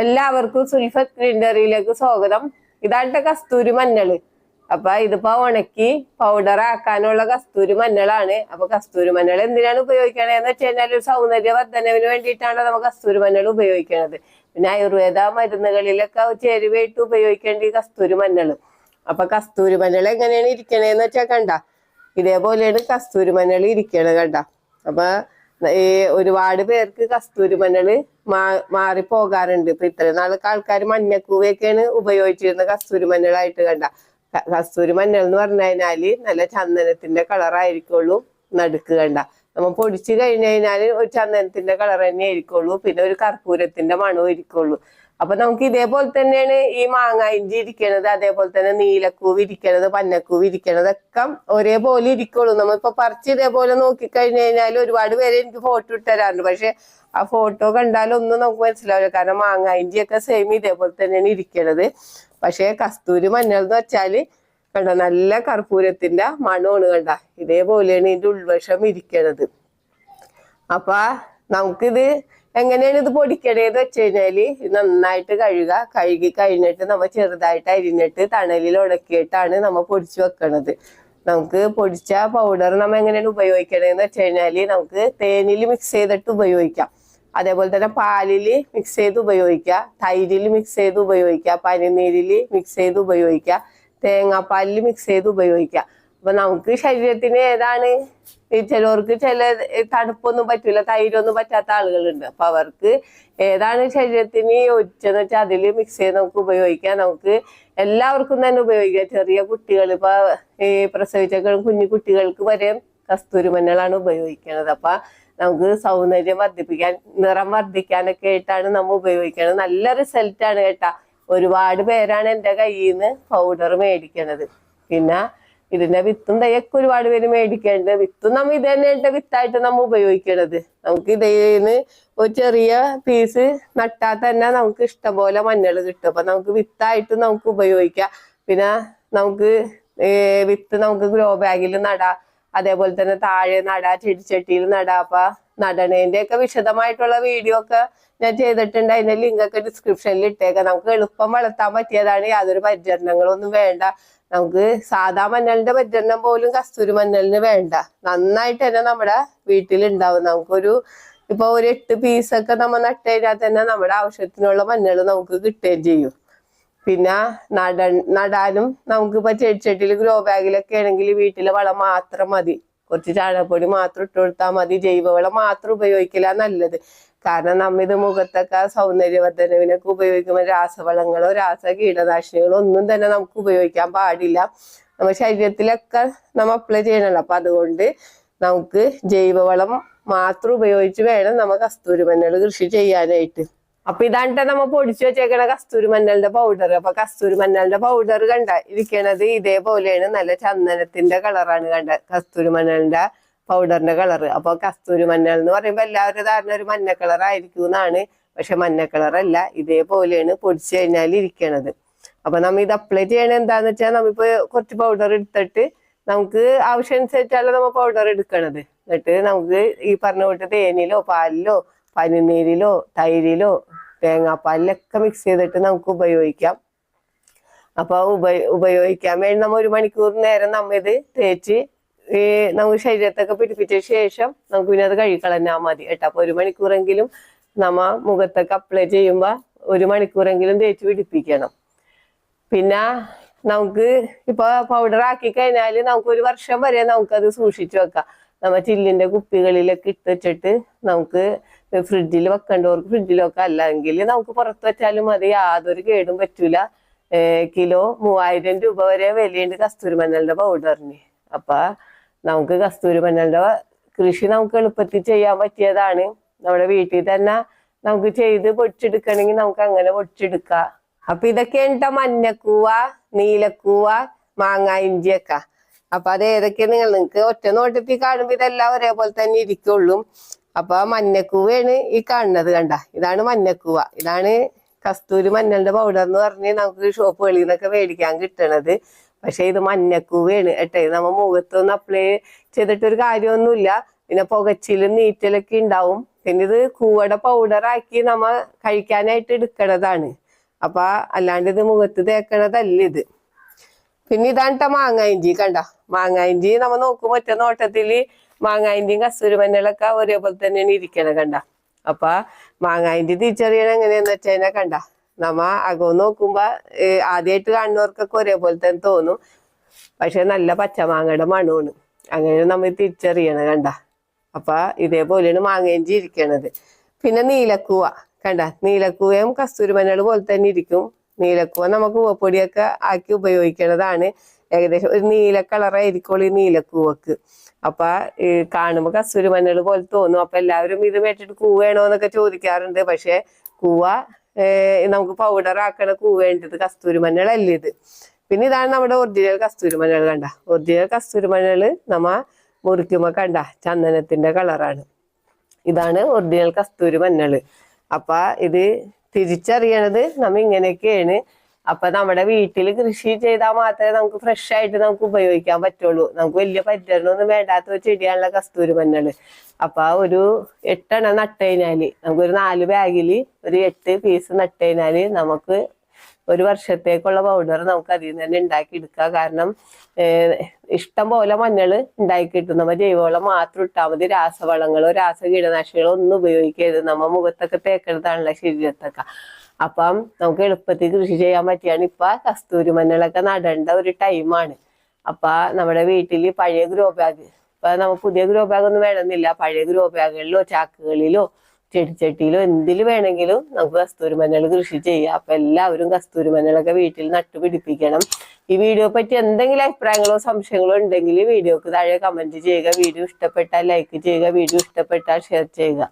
എല്ലാവർക്കും സുൽഫത്ത് ഗ്രീൻഡറിയിലേക്ക് സ്വാഗതം. ഇതായിട്ട് കസ്തൂരി മഞ്ഞൾ. അപ്പൊ ഇതിപ്പോ ഉണക്കി പൗഡർ ആക്കാനുള്ള കസ്തൂരി മഞ്ഞളാണ്. അപ്പൊ കസ്തൂരി മഞ്ഞൾ എന്തിനാണ് ഉപയോഗിക്കണതെന്ന് വെച്ച് കഴിഞ്ഞാൽ ഒരു സൗന്ദര്യ വർധനവിന് വേണ്ടിയിട്ടാണ് നമ്മൾ കസ്തൂരി മഞ്ഞൾ ഉപയോഗിക്കുന്നത് പിന്നെ ആയുർവേദ മരുന്നുകളിലൊക്കെ ചേരുവയിട്ട് ഉപയോഗിക്കേണ്ട ഈ കസ്തൂരി മഞ്ഞൾ അപ്പൊ കസ്തൂരി മഞ്ഞൾ എങ്ങനെയാണ് ഇരിക്കണേന്ന് വെച്ചാൽ കണ്ട. ഇതേപോലെയാണ് കസ്തൂരി മഞ്ഞൾ ഇരിക്കണത് കണ്ട. അപ്പൊ ഒരുപാട് പേർക്ക് കസ്തൂരി മഞ്ഞൾ മാ മാറി പോകാറുണ്ട്. ഇപ്പൊ ഇത്രയും നാളൊക്കെ ആൾക്കാർ മഞ്ഞക്കൂവയൊക്കെയാണ് ഉപയോഗിച്ചിരുന്നത് കസ്തൂരി മഞ്ഞളായിട്ട് കണ്ട. കസ്തൂരി മഞ്ഞൾ എന്ന് പറഞ്ഞു കഴിഞ്ഞാൽ നല്ല ചന്ദനത്തിന്റെ കളറായിരിക്കുള്ളൂ നടുക്ക് കണ്ട. നമ്മൾ പൊടിച്ചു കഴിഞ്ഞു കഴിഞ്ഞാൽ ഒരു ചന്ദനത്തിന്റെ കളർ തന്നെ ആയിരിക്കുള്ളൂ പിന്നെ ഒരു കർപ്പൂരത്തിന്റെ മണവും ഇരിക്കുള്ളൂ അപ്പൊ നമുക്ക് ഇതേപോലെ തന്നെയാണ് ഈ മാങ്ങ ഇഞ്ചി ഇരിക്കണത് അതേപോലെ തന്നെ നീലക്കൂവ് ഇരിക്കണത് പന്നക്കൂവ് ഇരിക്കണത് ഒക്കെ ഒരേപോലെ ഇരിക്കുള്ളൂ. നമ്മളിപ്പോ പറിച്ച് ഇതേപോലെ നോക്കിക്കഴിഞ്ഞു കഴിഞ്ഞാൽ ഒരുപാട് പേര് എനിക്ക് ഫോട്ടോ ഇട്ടുതരാറുണ്ട്. പക്ഷെ ആ ഫോട്ടോ കണ്ടാലൊന്നും നമുക്ക് മനസ്സിലാവില്ല. കാരണം മാങ്ങ ഇഞ്ചി ഒക്കെ സെയിം ഇതേപോലെ തന്നെയാണ് ഇരിക്കണത്. പക്ഷെ കസ്തൂരി മഞ്ഞൾ എന്ന് വെച്ചാൽ കണ്ട നല്ല കർപ്പൂരത്തിന്റെ മണമാണ് കണ്ട. ഇതേപോലെയാണ് ഇതിന്റെ ഉൾവശം ഇരിക്കണത്. അപ്പൊ നമുക്കിത് എങ്ങനെയാണ് ഇത് പൊടിക്കണേന്ന് വെച്ച് കഴിഞ്ഞാൽ നന്നായിട്ട് കഴുകുക കഴുകി കഴിഞ്ഞിട്ട് നമ്മ ചെറുതായിട്ട് അരിഞ്ഞിട്ട് തണലിൽ ഉണക്കിയിട്ടാണ് നമ്മൾ പൊടിച്ചു വെക്കണത്. നമുക്ക് പൊടിച്ച പൗഡർ നമ്മ എങ്ങനെയാണ് ഉപയോഗിക്കണേന്ന് വെച്ച് കഴിഞ്ഞാൽ നമുക്ക് തേനിൽ മിക്സ് ചെയ്തിട്ട് ഉപയോഗിക്കാം. അതേപോലെ തന്നെ പാലിൽ മിക്സ് ചെയ്ത് ഉപയോഗിക്കാം തൈരിൽ മിക്സ് ചെയ്ത് ഉപയോഗിക്കാം പനിനീരിൽ മിക്സ് ചെയ്ത് ഉപയോഗിക്കാം തേങ്ങാപ്പാലിൽ മിക്സ് ചെയ്ത് ഉപയോഗിക്കാം അപ്പൊ നമുക്ക് ശരീരത്തിന് ഏതാണ്? ചിലവർക്ക് ചില തണുപ്പൊന്നും പറ്റൂല തൈരൊന്നും പറ്റാത്ത ആളുകളുണ്ട്. അപ്പൊ അവർക്ക് ഏതാണ് ശരീരത്തിന് യോജിച്ചെന്ന് വെച്ചാൽ അതിൽ മിക്സ് ചെയ്ത് നമുക്ക് ഉപയോഗിക്കാം. നമുക്ക് എല്ലാവർക്കും തന്നെ ഉപയോഗിക്കാം. ചെറിയ കുട്ടികൾ ഇപ്പൊ ഈ പ്രസവിച്ച കുഞ്ഞു കുട്ടികൾക്ക് വരെ കസ്തൂരി മഞ്ഞളാണ് ഉപയോഗിക്കുന്നത്. അപ്പൊ നമുക്ക് സൗന്ദര്യം വർദ്ധിപ്പിക്കാൻ നിറം വർദ്ധിക്കാനൊക്കെ ആയിട്ടാണ് നമ്മൾ ഉപയോഗിക്കുന്നത്. നല്ല റിസൾട്ടാണ് കേട്ടാ. ഒരുപാട് പേരാണ് എന്റെ കയ്യിൽ നിന്ന് പൗഡർ മേടിക്കണത്. പിന്നെ ഇതിന്റെ വിത്തും തയ്യൊക്കെ ഒരുപാട് പേര് മേടിക്കേണ്ടത് വിത്തും നമ്മ ഇത് തന്നെ വിത്തായിട്ട് നമ്മ ഉപയോഗിക്കണത്. നമുക്ക് ഇതേന്ന് ഒരു ചെറിയ പീസ് നട്ടാൽ തന്നെ നമുക്ക് ഇഷ്ടംപോലെ മഞ്ഞൾ കിട്ടും. അപ്പൊ നമുക്ക് വിത്തായിട്ട് നമുക്ക് ഉപയോഗിക്കാം. പിന്നെ നമുക്ക് വിത്ത് നമുക്ക് ഗ്രോ ബാഗിൽ നടാം. അതേപോലെ തന്നെ താഴെ നടാ ചെടിച്ചട്ടിയിൽ നടാ. അപ്പൊ നടണേന്റെ ഒക്കെ വിശദമായിട്ടുള്ള വീഡിയോ ഒക്കെ ഞാൻ ചെയ്തിട്ടുണ്ട്. അതിന്റെ ലിങ്ക് ഒക്കെ ഡിസ്ക്രിപ്ഷനിൽ ഇട്ടേക്കാം. നമുക്ക് എളുപ്പം വളർത്താൻ പറ്റിയതാണ് യാതൊരു പരിചരണങ്ങളൊന്നും വേണ്ട. നമുക്ക് സാധാ മഞ്ഞളിന്റെ പറ്റെണ്ണം പോലും കസ്തൂരി മഞ്ഞളിന് വേണ്ട. നന്നായിട്ട് തന്നെ നമ്മുടെ വീട്ടിലുണ്ടാവും. നമുക്കൊരു ഇപ്പൊ ഒരു എട്ട് പീസൊക്കെ നമ്മൾ നട്ട് കഴിഞ്ഞാൽ തന്നെ നമ്മുടെ ആവശ്യത്തിനുള്ള മഞ്ഞൾ നമുക്ക് കിട്ടുകയും ചെയ്യും. പിന്നെ നട നടാനും നമുക്കിപ്പോ ചെടിച്ചട്ടിയിൽ ഗ്രോ ബാഗിലൊക്കെ ആണെങ്കിൽ വീട്ടിലെ വളം മാത്രം മതി. കുറച്ച് ചാണകപ്പൊടി മാത്രം ഇട്ട് കൊടുത്താൽ മതി. ജൈവവളം മാത്രം ഉപയോഗിക്കില്ല നല്ലത്. കാരണം നമ്മ ഇത് മുഖത്തൊക്കെ സൗന്ദര്യവർദ്ധനവിനൊക്കെ ഉപയോഗിക്കുമ്പോൾ രാസവളങ്ങളോ രാസ കീടനാശിനികളോ ഒന്നും തന്നെ നമുക്ക് ഉപയോഗിക്കാൻ പാടില്ല. നമ്മുടെ ശരീരത്തിലൊക്കെ നമ്മൾ അപ്ലൈ ചെയ്യണല്ലോ. അപ്പൊ അതുകൊണ്ട് നമുക്ക് ജൈവവളം മാത്രം ഉപയോഗിച്ച് വേണം നമ്മ കസ്തൂരി മഞ്ഞൾ കൃഷി ചെയ്യാനായിട്ട്. അപ്പൊ ഇതാണ്ട് നമ്മ പൊടിച്ചു വെച്ചേക്കണ കസ്തൂരി മഞ്ഞളുടെ പൗഡർ അപ്പൊ കസ്തൂരി മഞ്ഞളുടെ പൗഡർ കണ്ട ഇരിക്കണത് ഇതേപോലെയാണ് നല്ല ചന്ദനത്തിന്റെ കളറാണ് കണ്ട കസ്തൂരി മഞ്ഞളിന്റെ പൗഡറിന്റെ കളർ അപ്പൊ കസ്തൂരി മഞ്ഞൾ എന്ന് പറയുമ്പോ എല്ലാവരും ധാരണ ഒരു മഞ്ഞ കളർ ആയിരിക്കും എന്നാണ്. പക്ഷെ മഞ്ഞ കളർ അല്ല ഇതേപോലെയാണ് പൊടിച്ചു കഴിഞ്ഞാൽ ഇരിക്കണത്. അപ്പൊ നമ്മ ഇത് അപ്ലൈ ചെയ്യണത് എന്താന്ന് വെച്ചാൽ നമ്മിപ്പോ കുറച്ച് പൗഡർ എടുത്തിട്ട് നമുക്ക് ആവശ്യമനുസരിച്ചാണ് നമ്മ പൗഡർ എടുക്കണത്. എന്നിട്ട് നമുക്ക് ഈ പറഞ്ഞ പോലത്തെ തേനിലോ പാലിലോ പനിനീരിലോ തൈരിലോ തേങ്ങാപ്പാലിലൊക്കെ മിക്സ് ചെയ്തിട്ട് നമുക്ക് ഉപയോഗിക്കാം. അപ്പൊ ഉപയോ ഉപയോഗിക്കാൻ വേണ്ടി നമ്മ ഒരു മണിക്കൂർ നേരം നമ്മ ഇത് തേച്ച് ഈ നമുക്ക് ശരീരത്തൊക്കെ പിടിപ്പിച്ച ശേഷം നമുക്ക് പിന്നെ അത് കഴുകിക്കളഞ്ഞാൽ മതി കേട്ടോ. അപ്പൊ ഒരു മണിക്കൂറെങ്കിലും നമ്മ മുഖത്തൊക്കെ അപ്ലൈ ചെയ്യുമ്പോ ഒരു മണിക്കൂറെങ്കിലും തേച്ച് പിടിപ്പിക്കണം. പിന്നെ നമുക്ക് ഇപ്പൊ പൗഡർ ആക്കി കഴിഞ്ഞാൽ നമുക്ക് ഒരു വർഷം വരെ നമുക്കത് സൂക്ഷിച്ചു വെക്കാം. നമ്മ ചില്ലിന്റെ കുപ്പികളിലൊക്കെ ഇട്ട് വെച്ചിട്ട് നമുക്ക് ഫ്രിഡ്ജിൽ വെക്കേണ്ടവർക്ക് ഫ്രിഡ്ജിൽ വെക്കാം. അല്ലെങ്കിൽ നമുക്ക് പുറത്ത് വെച്ചാലും മതി. യാതൊരു കേടും പറ്റൂല. കിലോ മൂവായിരം രൂപ വരെ വിലയുണ്ട് കസ്തൂരി മഞ്ഞളുടെ പൗഡറിന് അപ്പൊ നമുക്ക് കസ്തൂരി മഞ്ഞളുടെ കൃഷി നമുക്ക് എളുപ്പത്തിൽ ചെയ്യാൻ പറ്റിയതാണ്. നമ്മുടെ വീട്ടിൽ തന്നെ നമുക്ക് ചെയ്ത് പൊടിച്ചെടുക്കണമെങ്കിൽ നമുക്ക് അങ്ങനെ പൊടിച്ചെടുക്കാം അപ്പൊ ഇതൊക്കെ എന്താ മഞ്ഞക്കൂവ നീലക്കൂവ മാങ്ങ ഇഞ്ചിയൊക്കെ. അപ്പൊ അത് ഏതൊക്കെ നിങ്ങൾ നിങ്ങൾക്ക് ഒറ്റ നോട്ടത്തിൽ കാണുമ്പോൾ ഇതെല്ലാം ഒരേപോലെ തന്നെ ഇരിക്കുള്ളൂ. അപ്പൊ മഞ്ഞക്കൂവയാണ് ഈ കാണുന്നത് കണ്ട. ഇതാണ് മഞ്ഞക്കൂവ. ഇതാണ് കസ്തൂരി മഞ്ഞളുടെ പൗഡർ എന്ന് പറഞ്ഞ് നമുക്ക് ഷോപ്പുകളിൽ നിന്നൊക്കെ മേടിക്കാൻ കിട്ടണത്. പക്ഷെ ഇത് മഞ്ഞക്കൂവയാണ് കേട്ടോ. നമ്മ മുഖത്തൊന്നും അപ്ലൈ ചെയ്തിട്ടൊരു കാര്യമൊന്നുമില്ല. പിന്നെ പുകച്ചിലും നീറ്റലൊക്കെ ഉണ്ടാവും. പിന്നെ ഇത് കൂവട പൗഡർ ആക്കി നമ്മ കഴിക്കാനായിട്ട് എടുക്കണതാണ്. അപ്പൊ അല്ലാണ്ട് ഇത് മുഖത്ത് തേക്കണതല്ല ഇത്. പിന്നെ ഇതാണ് മാങ്ങായിഞ്ചി കണ്ട? മാങ്ങായിഞ്ചി നമ്മ നോക്കും ഒറ്റ നോട്ടത്തിൽ മാങ്ങായിഞ്ചിയും കസ്തൂരിമഞ്ഞളൊക്കെ ഒരേപോലെ തന്നെയാണ് ഇരിക്കണത് കണ്ട? അപ്പൊ മാങ്ങായിഞ്ചി തിരിച്ചറിയണ എങ്ങനെയാന്ന് വെച്ചാൽ കണ്ട? നമ്മ അകം നോക്കുമ്പോ ആദ്യമായിട്ട് കാണുന്നവർക്കൊക്കെ ഒരേപോലെ തന്നെ. തോന്നും പക്ഷെ നല്ല പച്ചമാങ്ങയുടെ മണമാണ്. അങ്ങനെ നമ്മൾ തിരിച്ചറിയണ കണ്ട. അപ്പൊ ഇതേപോലെയാണ് മാങ്ങേഞ്ചി ഇരിക്കണത്. പിന്നെ നീലക്കൂവ കണ്ട. നീലക്കൂവയും കസ്തൂരിമഞ്ഞൾ പോലെ തന്നെ ഇരിക്കും. നീലക്കൂവ നമുക്ക് ഉവപ്പൊടിയൊക്കെ ആക്കി ഉപയോഗിക്കണതാണ്. ഏകദേശം ഒരു നീല കളറായിരിക്കും ഈ നീലക്കൂവക്ക്. അപ്പൊ ഈ കാണുമ്പോ കസ്തൂരി മഞ്ഞൾ പോലെ തോന്നും. അപ്പൊ എല്ലാവരും ഇത് മേട്ടിട്ട് കൂവേണോ എന്നൊക്കെ ചോദിക്കാറുണ്ട്. പക്ഷെ കൂവ നമുക്ക് പൗഡർ ആക്കണ കൂ വേണ്ടത്. കസ്തൂരി മഞ്ഞളല്ല ഇത്. പിന്നെ ഇതാണ് നമ്മുടെ ഒറിജിനൽ കസ്തൂരി മഞ്ഞൾ കണ്ട. ഒറിജിനൽ കസ്തൂരി മഞ്ഞൾ നമ്മ മുറിക്കുമ്പോ കണ്ട. ചന്ദനത്തിന്റെ കളറാണ് ഇതാണ് ഒറിജിനൽ കസ്തൂരി മഞ്ഞൾ അപ്പൊ ഇത് തിരിച്ചറിയണത് നമ്മ ഇങ്ങനെയൊക്കെയാണ് അപ്പൊ നമ്മുടെ വീട്ടിൽ കൃഷി ചെയ്താൽ മാത്രമേ നമുക്ക് ഫ്രഷ് ആയിട്ട് നമുക്ക് ഉപയോഗിക്കാൻ പറ്റുള്ളൂ. നമുക്ക് വലിയ പരിചരണമൊന്നും വേണ്ടാത്ത ഒരു ചെടിയാണല്ലോ കസ്തൂരി മഞ്ഞൾ. അപ്പൊ ഒരു എട്ടെണ്ണം നട്ട് കഴിഞ്ഞാൽ നമുക്കൊരു നാല് ബാഗിൽ ഒരു എട്ട് പീസ് നട്ട് കഴിഞ്ഞാൽ നമുക്ക് ഒരു വർഷത്തേക്കുള്ള പൗഡർ നമുക്ക് അതിൽ നിന്ന് തന്നെ എടുക്കാം കാരണം ഇഷ്ടം പോലെ മഞ്ഞൾ ഉണ്ടാക്കി കിട്ടും. നമ്മൾ ജൈവവളം മാത്രം ഇട്ടാൽ മതി. രാസവളങ്ങളോ രാസ കീടനാശികളോ ഒന്നും ഉപയോഗിക്കരുത്. നമ്മ മുഖത്തൊക്കെ തേക്കണതാണല്ലോ ശരീരത്തൊക്കെ. അപ്പം നമുക്ക് എളുപ്പത്തിൽ കൃഷി ചെയ്യാൻ പറ്റിയാണ്. ഇപ്പൊ കസ്തൂരി മഞ്ഞളൊക്കെ നടേണ്ട ഒരു ടൈമാണ് അപ്പൊ നമ്മുടെ വീട്ടിൽ പഴയ ഗ്രോ ബാഗ് ഇപ്പൊ നമുക്ക് പുതിയ ഗ്രോ ബാഗ് ഒന്നും വേണമെന്നില്ല. പഴയ ഗ്രോ ബാഗുകളിലോ ചാക്കുകളിലോ ചെടിച്ചട്ടിയിലോ എന്തിൽ വേണമെങ്കിലും നമുക്ക് കസ്തൂരി മഞ്ഞൾ കൃഷി ചെയ്യാം. അപ്പൊ എല്ലാവരും കസ്തൂരി മഞ്ഞളൊക്കെ വീട്ടിൽ നട്ടുപിടിപ്പിക്കണം. ഈ വീഡിയോ പറ്റി എന്തെങ്കിലും അഭിപ്രായങ്ങളോ സംശയങ്ങളോ ഉണ്ടെങ്കിൽ വീഡിയോക്ക് താഴെ കമന്റ് ചെയ്യുക. വീഡിയോ ഇഷ്ടപ്പെട്ടാൽ ലൈക്ക് ചെയ്യുക. വീഡിയോ ഇഷ്ടപ്പെട്ടാൽ ഷെയർ ചെയ്യുക.